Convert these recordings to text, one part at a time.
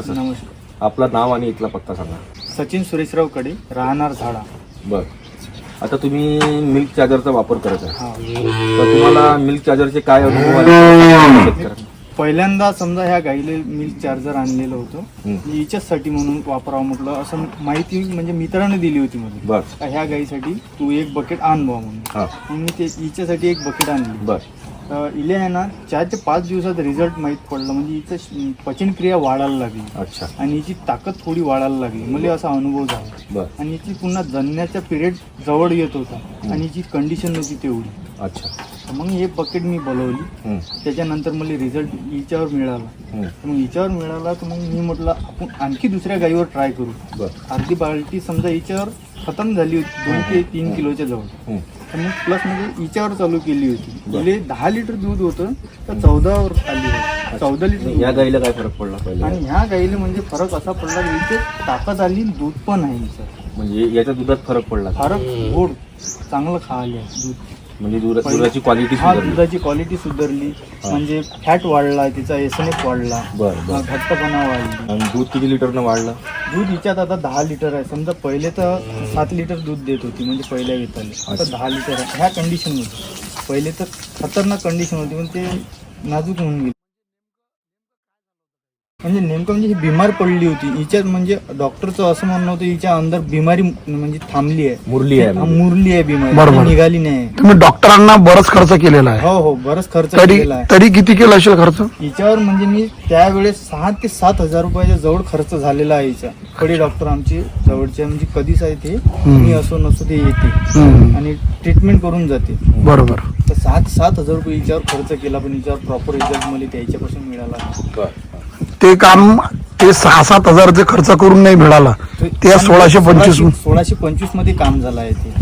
Sir. नमस्कार. आपलं नाव आणि इथला पत्ता सांगा. सचिन सुरेशरावकडे राहणार झाडा. बर. आता तुम्ही मिल्क चार्जरचा वापर करत आहे. हा. तर तुम्हाला मिल्क चार्जरचे काय अनुभव आले शेतकऱ्यांना? पहिल्यांदा समजा ह्या गाईले मिल्क चार्जर आणलेलं होतं. मी हिच्याचसाठी म्हणून वापरावं म्हटलं. असं माहिती म्हणजे मित्राने दिली होती मला. बर. का ह्या गाईसाठी तू एक बकेट आण म्हणून. हा. मग मी ते हिच्यासाठी एक बकेट आणली. बर. इले आहे ना चार ते पाच दिवसात रिझल्ट माहीत पडलं. म्हणजे हिचं पचनक्रिया वाढायला लागली. अच्छा. आणि हिची ताकद थोडी वाढायला लागली. मला असा अनुभव झाला. बर. आणि हिची पुन्हा जन्माचा पिरियड जवळ येत होता. आणि हिची कंडिशन नव्हती तेवढी. अच्छा. मग हे बकेट मी बोलवली. त्याच्यानंतर मला रिझल्ट हिच्यावर मिळाला. मग हिच्यावर मिळाला तर मग मी म्हटलं आपण आणखी दुसऱ्या गाईवर ट्राय करू. अर्धी बाल्टी समजा हिच्यावर खतम झाली होती दोन ते तीन किलोच्या जवळ. मग प्लस म्हणजे हिच्यावर चालू केली होती. तिले दहा लिटर दूध होतं तर चौदावर आली होती. चौदा लिटर या. गाईला काय फरक पडला पहिले? आणि ह्या गाईला म्हणजे फरक असा पडला की इथे ताकद आली दूध पण आहे हिचं म्हणजे याच्या दुधात फरक पडला. का? फरक गोड चांगलं खायला दूध. म्हणजे दुधा- दुधाची क्वालिटी हा सुधारली. दुधाची क्वालिटी सुधारली. म्हणजे फॅट वाढला तिचा एस एन एफ वाढला. बर बर. घट्टपणा वाढली. आणि दूध किती लिटरनं वाढलं? दूध हिच्यात आता दहा लिटर आहे. समजा पहिले तर सात लिटर दूध देत होती म्हणजे पहिल्या घेताले आता. दहा लिटर आहे. ह्या कंडिशनमध्ये. पहिले तर खतरनाक कंडिशन होती पण ते नाजूक होऊन गेली. म्हणजे नेमकं म्हणजे ही बिमार पडली होती. हिच्यात म्हणजे डॉक्टरचं असं म्हणणं होतं हिच्या अंदर बिमारी म्हणजे थांबली आहे. मुरली आहे हा. मुरली आहे बिमारी. बरोबर. निघाली नाही. तुम्ही डॉक्टरांना बरंच खर्च केलेला आहे. हो हो बरंच खर्च तरी केलेला आहे. तरी किती केला असेल खर्च? हिच्यावर म्हणजे मी त्यावेळेस सहा ते सात हजार रुपयाच्या जवळ खर्च झालेला आहे हिचा. कडे डॉक्टर आमचे जवळचे म्हणजे कधीच आहे ते. मी असो नसो ते येते. हम्म. आणि ट्रीटमेंट करून जाते. बरोबर तर सहा ते सात हजार रुपये हिच्यावर खर्च केला पण हिच्यावर प्रॉपर रिझल्ट मला त्याच्यापासून मिळाला नाही. बर. ते काम ते सहा सात हजार जे खर्च करून नाही मिळाला. ते सोळाशे पंचवीस सोळाशे- पंचवीसमध्ये काम झालं आहे ते.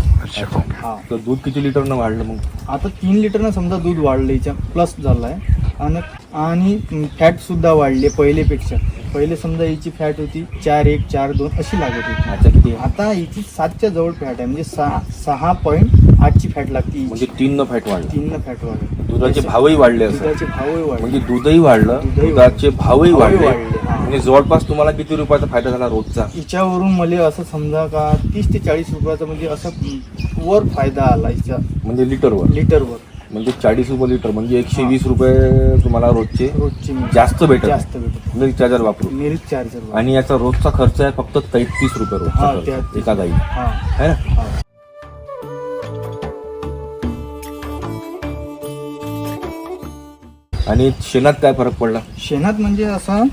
हा. तर दूध किती लिटरनं वाढलं मग? आता तीन लिटरनं समजा दूध वाढलं हिच्या प्लस झालं आहे आणि आणि फॅट सुद्धा वाढली आहे पहिलेपेक्षा. पहिले समजा हिची फॅट होती चार एक चार दोन अशी लागत होती. आता किती? आहे? आता हिची सातच्या जवळ फॅट आहे. म्हणजे सहा सहा पॉईंट आठची फॅट लागते म्हणजे तीन न फॅट वाढलं. तीन फॅट वाढली. दुधाचे भावही वाढले असं. दुधाचे भावही वाढले. म्हणजे दूधही वाढलं दूधही दुधाचे भावही वाढले. वाढले, हा. म्हणजे जवळपास तुम्हाला किती रुपयाचा फायदा झाला रोजचा? हिच्यावरून मला असं समजा का तीस ते चाळीस रुपयाचा म्हणजे असं वर फायदा आला हिच्या म्हणजे लिटरवर? लिटरवर. म्हणजे चाळीस रुपये लिटर म्हणजे एकशे वीस रुपये तुम्हाला रोजचे रोजची. जास्त भेटत. जास्त भेटत. मिल्क चार्जर वापरून मिल्क चार्जर आणि याचा रोजचा खर्च आहे फक्त तेहतीस रुपये हा, रोजचा खर्च, 33. एका गाई हा. है ना? हा. आणि शेणात काय फरक पडला? शेणात म्हणजे असं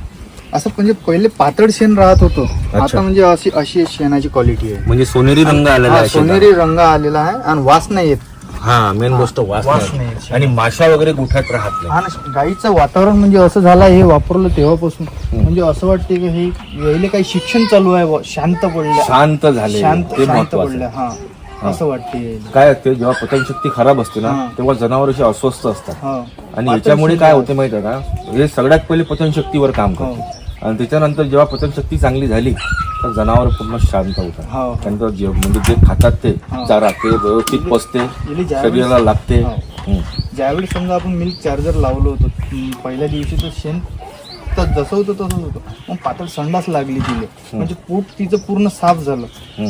असं म्हणजे पहिले पातळ शेण राहत होतं. आता म्हणजे अशी अशी शेणाची क्वालिटी आहे. म्हणजे सोनेरी रंग आलेला हा, आहे. सोनेरी रंग आलेला आहे आणि वास नाही येत. हा मेन गोष्ट वास नाही. आणि माशा वगैरे गुठ्यात राहत नाही. आणि गाईचं वातावरण म्हणजे असं झालं हे वापरलं तेव्हापासून. म्हणजे असं वाटते की हे यायले काही शिक्षण चालू आहे शांत पडल्या शांत झाले. शांत आहे. हा. असं वाटते. काय असते जेव्हा पचनशक्ती खराब असते ना. तेव्हा जनावर असे अस्वस्थ असतात हा आणि याच्यामुळे काय. होते माहिती आहे का हे सगळ्यात पहिले पचनशक्तीवर काम हो. करते आणि त्याच्यानंतर जेव्हा पचनशक्ती चांगली झाली तर जनावर पूर्ण शांत होतात हो. त्यांचं जे म्हणजे जे खातात ते हो. चारा ते व्यवस्थित ज्यावेळेस- शरीराला लागते. ज्यावेळी समजा आपण मिल्क चार्जर लावलं होतं पहिल्या दिवशी तर शेण तर जसं होतं तसंच होतं. मग पातळ संडास लागली तिले. म्हणजे पोट तिचं पूर्ण साफ झालं.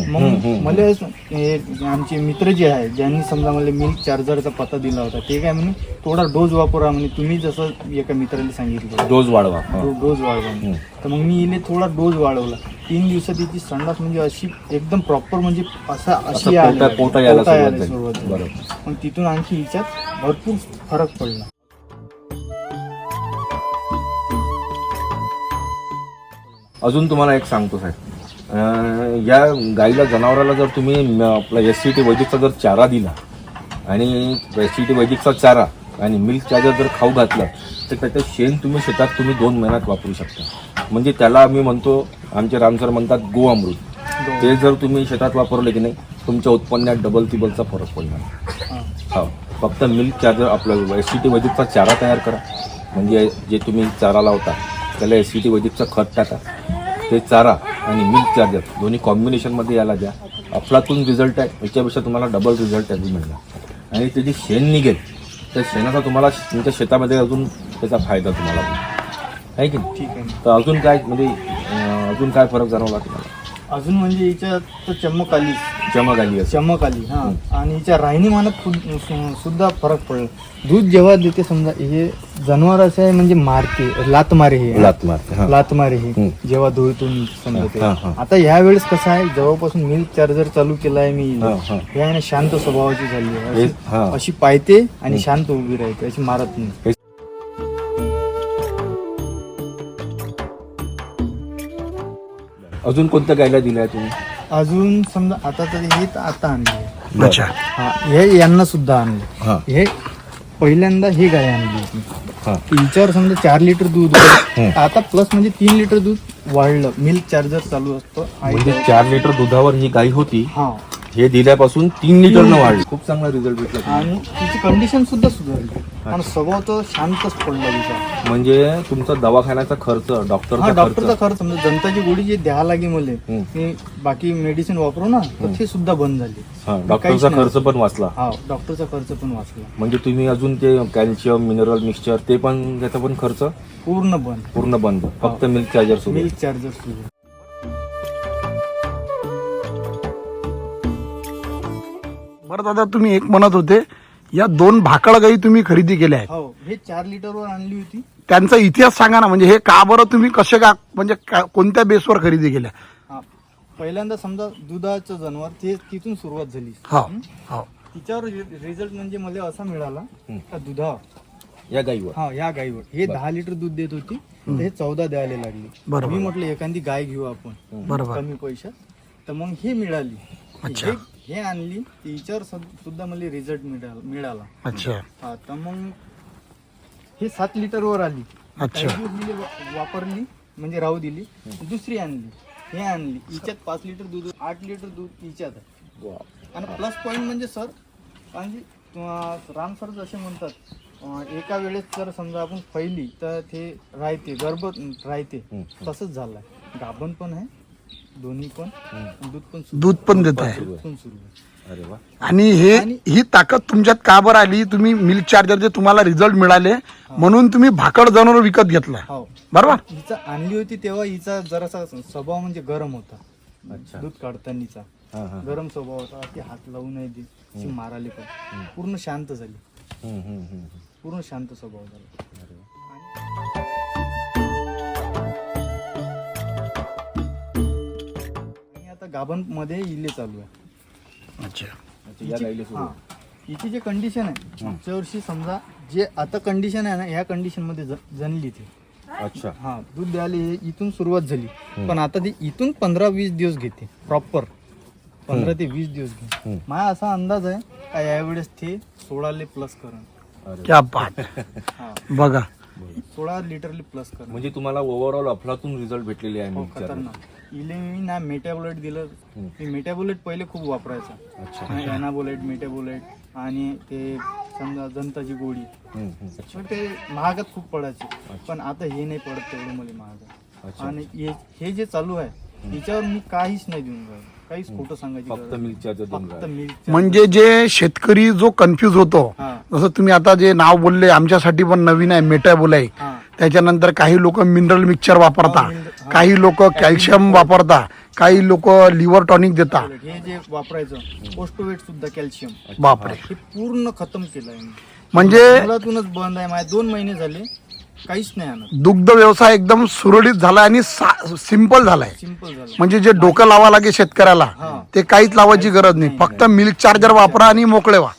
मग. मला हे आमचे मित्र जे आहे ज्यांनी समजा मला मिल्क चार्जरचा पत्ता दिला होता ते काय म्हणे थोडा डोस वापरा म्हणे. तुम्ही जसं एका मित्राने सांगितलं डोस वाढवा. डोस वाढवा. तर मग मी इले थोडा डोस वाढवला. तीन दिवसात तिची संडास म्हणजे अशी एकदम प्रॉपर म्हणजे असा अशी पोटा यायला सुरुवात मग तिथून आणखी हिच्यात भरपूर फरक पडला. अजून तुम्हाला एक सांगतो साहेब. या गाईला जनावराला जर तुम्ही आपला एस सी टी वैदिकचा जर चारा दिला आणि एस सी टी वैदिकचा चारा आणि मिल्क चार्जर जर खाऊ घातलं तर त्याचं शेण तुम्ही शेतात तुम्ही दोन महिन्यात वापरू शकता. म्हणजे त्याला आम्ही म्हणतो आमचे रामसर म्हणतात गो अमृत. ते जर तुम्ही शेतात वापरले की नाही तुमच्या उत्पन्नात डबल तिबलचा फरक पडणार. हा. हो. फक्त मिल्क चार्जर आपलं एस सी टी वैदिकचा चारा तयार करा. म्हणजे जे तुम्ही चारा लावता त्याला एस सी टी वैदिकचं खत टाका. ते चारा आणि मिल्क चार्जर दोन्ही कॉम्बिनेशनमध्ये याला द्या. अफलातून रिझल्ट आहे याच्यापेक्षा तुम्हाला डबल रिझल्ट त्याची मिळणार. आणि ते जे शेण निघेल त्या शेणाचा तुम्हाला तुमच्या शेतामध्ये अजून त्याचा फायदा तुम्हाला आहे की नाही? ठीक आहे. तर अजून काय म्हणजे अजून काय फरक जाणवला तुम्हाला? अजून म्हणजे हिच्यात तर चमक आली चमक आली चमक आली हा आणि हिच्या राहणीमानात सु- सु- सुद्धा फरक पडला दूध जेव्हा देते समजा हे जनावर असं आहे म्हणजे मारते लात मारे हे लात मारते हा. लात मारे हे हम्म. जेव्हा धुळीतून समजा ते. हा, हा. आता ह्या वेळेस कसं आहे जेव्हापासून मिल्क चार्जर चालू केला आहे मी हा, हा. हे आहे ना शांत स्वभावाची झाली आहे हे- अशी- हा. अशी पायते आणि शांत उभी राहते अशी मारत नाही अजून कोणत्या गायला दिल्या तुम्ही? अजून समजा आता तर हे तर आता आणले. अच्छा. हा हे यांना सुद्धा आणले हा. हे पहिल्यांदा ही गाय आणली होती हा. हिच्यावर समजा चार लिटर दूध होतं. आता प्लस म्हणजे तीन लिटर दूध वाढलं. मिल्क चार्जर चालू असतो. म्हणजे चार लिटर दुधावर ही गाय होती. हा. हे दिल्यापासून तीन लिटर न वाढली. खूप चांगला रिझल्ट भेटला. आणि तिची कंडिशन सुद्धा सुधारली. आणि स्वभाव तो शांतच पडला तिचा. म्हणजे तुमचा दवाखान्याचा खर्च हा डॉक्टरचा डॉक्टरचा खर्च खर्च. समजा जनताची गोळी जे द्यायला लागे मले हम्म. मी बाकी मेडिसिन वापरू ना तर ते सुद्धा बंद झाली. हा काहीच डॉक्टरचा नाही. खर्च पण वाचला. हा डॉक्टरचा खर्च पण वाचला. म्हणजे तुम्ही अजून ते कॅल्शियम मिनरल मिक्सचर ते पण त्याचा पण खर्च? पूर्ण बंद. पूर्ण बंद. फक्त मिल्क चार्जर सुरू मिल्क चार्जर सुरू बरं दादा तुम्ही एक म्हणत होते या दोन भाकळ गाई तुम्ही खरेदी केल्या आहेत. हो हे चार लिटरवर आणली होती. त्यांचा इतिहास सांगा ना म्हणजे हे का बरं तुम्ही कसे का म्हणजे का- कोणत्या बेसवर खरेदी केल्या? हा पहिल्यांदा समजा दुधाचं जनावर ते तिथून सुरुवात झाली. हो हो. तिच्यावर रिझल्ट म्हणजे मला असा मिळाला. का दुधावर. या गाईवर. हा या गाईवर. हे दहा लिटर दूध देत होती तर हे चौदा द्यायला लागली. बरोबर. मी म्हटलं एखादी गाय घेऊ आपण. बरोबर. कमी पैशात. तर मग हे मिळाली. अच्छा. हे- हे आणली तिच्यावर सुद्धा मला रिझल्ट मिळाला मिळाला. अच्छा. हा तर मग हे सात लिटरवर आली. अच्छा. काही दिवस दिले वा- वापरली म्हणजे राहू दिली. दुसरी आणली हे आणली. हिच्यात पाच लिटर दूध आठ लिटर दूध हिच्यात आहे. आणि प्लस पॉईंट म्हणजे सर अं, राम सर जसे म्हणतात अं, एका वेळेस जर समजा आपण पहिली तर ते राहते गर्भ राहते. तसंच झालंय. गाभण पण आहे. दोन्ही पण. दूध पण सुरू. दूध पण देत आहे. दूध पण सुरू आहे. अरे वा. आणि हे ही ताकद तुमच्यात का बरं आली? तुम्ही मिल्क चार्जरचे तुम्हाला रिझल्ट मिळाले. म्हणून तुम्ही भाकड जनावर विकत घेतला. हो. बरोबर? हिचा आणली होती तेव्हा हिचा जरासा स्वभाव म्हणजे गरम होता. अच्छा. दूध काढतानीचा. हा हा. गरम स्वभाव होता. ती हात लावू नये अशी माराली पण. पूर्ण शांत झाली. हम्म, हम्म, हम्म. पूर्ण शांत स्वभाव झाला. आणि आता गाभणमध्ये इले चालू आहे. अच्छा. अच्छा, या गाईला सुरू. हा. हिची जे कंडिशन आहे मागच्या वर्षी समजा जे आता कंडिशन आहे ना ह्या कंडिशनमध्ये ज- जनली ती. अच्छा. हा दूध द्यायला हे इथून सुरुवात झाली. पण आता ती इथून पंधरा वीस दिवस घेते प्रॉपर पंधरा ते वीस दिवस घेते. हम्म. माझा असा अंदाज आहे का यावेळेस ते सोळाले प्लस करण. अरे. क्या बात. हा. बघा. सोळा लिटरली प्लस करण. म्हणजे तुम्हाला ओव्हरऑल अफलातून रिझल्ट भेटलेले आहे हो. खतरनाक. इले मी ना मेटॅबोलाइट दिलं. मी मेटॅबोलाइट पहिले खूप वापरायचा. अच्छा. अॅनाबोलाइट मेटॅबोलाइट आणि ते समजा जंताची गोळी. पण ते महागात खूप पडायचे. पण आता हे नाही पडत तेवढं मला महाग अच्छा. आणि हे जे चालू आहे याच्यावर मी काहीच नाही देऊन. मिल्क म्हणजे जे शेतकरी जो कन्फ्यूज होतो जसं तुम्ही आता जे नाव बोलले आमच्यासाठी पण नवीन आहे मेटाबोल आहे त्याच्यानंतर काही लोक मिनरल मिक्सचर वापरता. काही लोक कॅल्शियम वापरता काही लोक लिव्हर टॉनिक देता. हे जे वापरायचं पोस्टोवेट सुद्धा कॅल्शियम बापरे. हे पूर्ण खतम केलं आहे म्हणजे मुलातूनच बंद आहे. माझे दोन महिने झाले काहीच नाही आणत. दुग्ध व्यवसाय एकदम सुरळीत झाला आणि सिंपल झालाय. सिंपल झालं म्हणजे जे डोकं लावा लागे शेतकऱ्याला. ते काहीच लावायची गरज नाही. फक्त मिल्क चार्जर वापरा आणि मोकळे व्हा.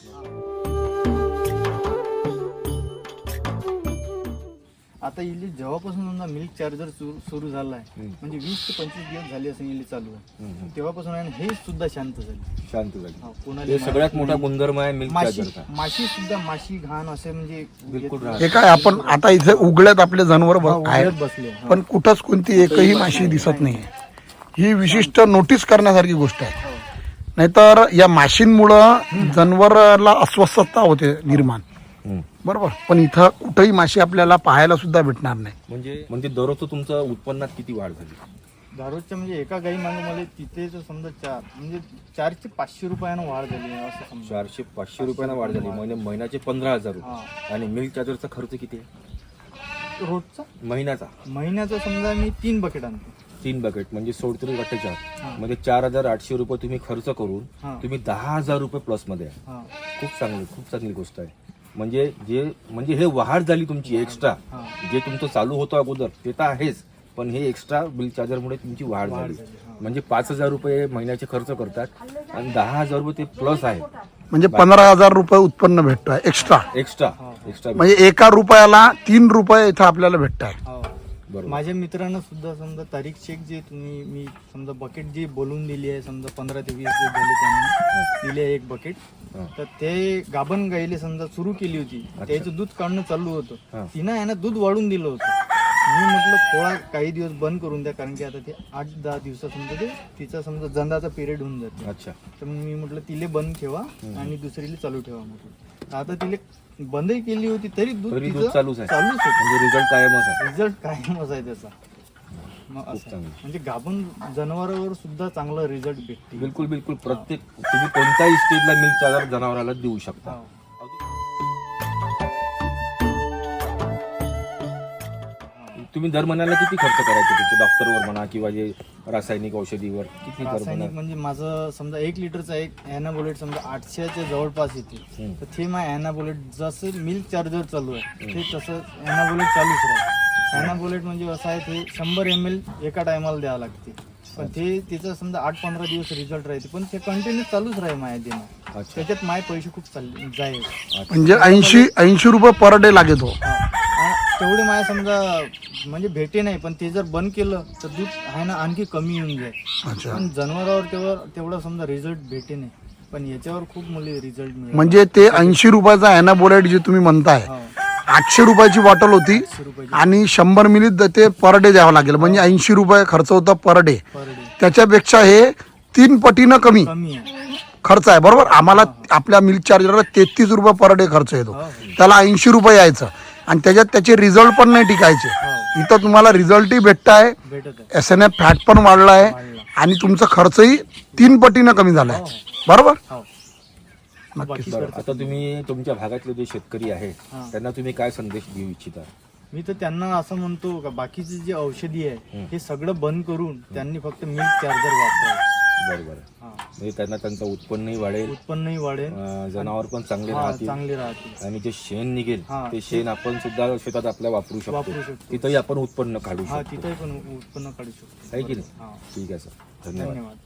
आता इले जेव्हापासून समजा मिल्क चार्जर सुरू झालाय म्हणजे वीस ते पंचवीस दिवस झाले असं इले चालू. आहे तेव्हापासून आहे ना हे सुद्धा शांत झाले. शांत झाली. हा, कोणाला हे सगळ्यात मोठा गुणधर्म आहे मिल्क माशी चार्जरचा माशी सुद्धा माशी घाण असे म्हणजे बिलकुल राहत हे काय आपण आता इथे उघड्यात आपले जनावर हा, आहे उघड्यात बसले हा. पण कुठंच कोणती एकही माशी दिसत नाही. ही विशिष्ट नोटीस करण्यासारखी गोष्ट आहे. नाहीतर या माशींमुळं जनावराला अस्वस्थता होते निर्माण. बरोबर. पण इथं कुठंही माशी आपल्याला पाहायला सुद्धा भेटणार नाही. म्हणजे म्हणजे दररोजचं तुमचं उत्पन्नात किती वाढ झाली? दारूच्या म्हणजे एका गाई मागे मला तिथे तर समजा चार म्हणजे चारशे पाचशे रुपयानं वाढ झाली आहे असं समजा. चारशे पाचशे रुपयानं वाढ झाली. म्हणजे महिन्याचे पंधरा हजार. रुपये. आणि मिल्क चार्जरचा खर्च किती आहे? रोजचा? महिन्याचा. महिन्याचा समजा मी तीन बकेट आणतो. तीन बकेट म्हणजे सोडतरी हा. अठ्ठेचाळ म्हणजे चार हजार आठशे रुपये तुम्ही खर्च हा. करून तुम्ही दहा हजार रुपये प्लसमध्ये आहे. हा. खूप चांगली खूप चांगली गोष्ट आहे. म्हणजे जे म्हणजे हे वाढ झाली तुमची एक्स्ट्रा जे तुमचं चालू होतं अगोदर ते तर आहेच. पण हे एक्स्ट्रा बिल चार्जरमुळे तुमची वाढ झाली. म्हणजे पाच हजार रुपये महिन्याचे खर्च करतात आणि दहा हजार रुपये ते प्लस आहे. म्हणजे पंधरा हजार रुपये उत्पन्न भेटत आहे एक्स्ट्रा एक्स्ट्रा. एक्स्ट्रा म्हणजे एका रुपयाला तीन रुपये इथं आपल्याला भेटत आहे माझ्या मित्रांना सुद्धा समजा तारीख चेक जे तुम्ही मी समजा बकेट जी बोलून दिली आहे समजा पंधरा ते वीस दिवस झाले त्यांनी दिले आहे एक बकेट. तर ते गाभण गाईले समजा सुरू केली होती. त्याचं दूध काढणं चालू. होतं. तिनं आहे ना दूध वाढून दिलं होतं. मी म्हटलं थोडा काही दिवस बंद करून द्या कारण की आता ते आठ दहा दिवसात समजा ते तिचा समजा जंदाचा पिरियड होऊन जाते. अच्छा. तर मग मी म्हटलं तिले बंद ठेवा आणि दुसरीले चालू ठेवा म्हटलं. आता तिले बंदही केली होती तरी दूध तरी दूध तिचं चालूच आहे. चालूच होतं. म्हणजे रिझल्ट कायमच आहे. रिझल्ट कायमच आहे त्याचा. मग असं. चांगलं. म्हणजे गाभण जनावरावर सुद्धा चांगला रिझल्ट भेटते बिलकुल बिलकुल. प्रत्येक तुम्ही कोणत्याही स्टेजला मिल्क चार्जर जनावराला देऊ शकता. हो. तुम्ही दर महिन्याला किती खर्च करायचे तुमच्या डॉक्टरवर म्हणा किंवा जे रासायनिक औषधीवर? किती दर रासायनिक म्हणजे माझं समजा एक लिटरचा एक ॲनाबोलेट समजा आठशेच्या जवळपास येते. तर ते माझं ॲनाबोलेट जसं मिल्क चार्जर चालू आहे ते तसं ॲनाबोलेट चालूच राहते ॲनाबोलेट म्हणजे असं आहे ते शंभर एम एल एका टायमाला द्यावं लागते. पण ते तिचं समजा आठ पंधरा दिवस रिझल्ट राहते पण ते कंटिन्यू चालूच राहील माझ्या देणं अच्छा. त्याच्यात माझे पैसे खूप चालले जाईल. म्हणजे ऐंशी ऐंशी रुपये पर डे लागेतो हा. तेवढे माझ्या समजा म्हणजे भेटे नाही पण ते जर बंद केलं तर दूध आहे ना आणखी कमी येऊन जाईल. अच्छा. पण जनावरावर तेवढं तेवढा समजा रिझल्ट भेटे नाही. पण याच्यावर खूप मुले रिझल्ट मिळेल म्हणजे ते ऐंशी रुपयाचा अॅनाबोलेट जे तुम्ही म्हणताय? हो. आठशे रुपयाची बॉटल होती रुपयाची. आणि शंभर मिनिट ते पर डे द्यावं लागेल. म्हणजे ऐंशी रुपये खर्च होता पर डे पर डे त्याच्यापेक्षा हे तीन पटीनं कमी. कमी आहे. खर्च आहे. बरोबर? आम्हाला आपल्या मिल्क चार्जरला तेहतीस रुपये पर डे खर्च येतो. हो. त्याला ऐंशी रुपये यायचं. आणि त्याच्यात त्याचे रिझल्ट पण नाही टिकायचे. हो. इथं तुम्हाला रिझल्टही भेटताय. भेटत आहे एस एन एफ फॅट पण वाढलाय. वाढला. आणि तुमचा खर्चही तीन पटीनं कमी झालाय. हो. बरोबर? हो. नक्कीच बाकी बरं खर्च आता तुम्ही तुमच्या भागातले जे शेतकरी आहेत हा. त्यांना तुम्ही काय संदेश देऊ इच्छिता? मी तर त्यांना असं म्हणतो का बाकीची जी औषधी आहे हे. सगळं बंद करून त्यांनी फक्त मिल्क चार्जर वापरावं. बरं बरं हा. म्हणजे त्यांना त्यांचं उत्पन्नही वाढेल. उत्पन्नही वाढेल. अं, जनावर पण चांगले हा राहतील. चांगले राहतील. आणि जे शेण निघेल हा. ते शेण आपण सुद्धा शेतात आपल्या वापरू वापरू शकतो. शकतो. तिथंही आपण उत्पन्न काढू हा शकतो. तिथेही पण उत्पन्न काढू शकतो. आहे की नाही? हा. ठीक आहे सर. धन्यवाद. धन्यवाद.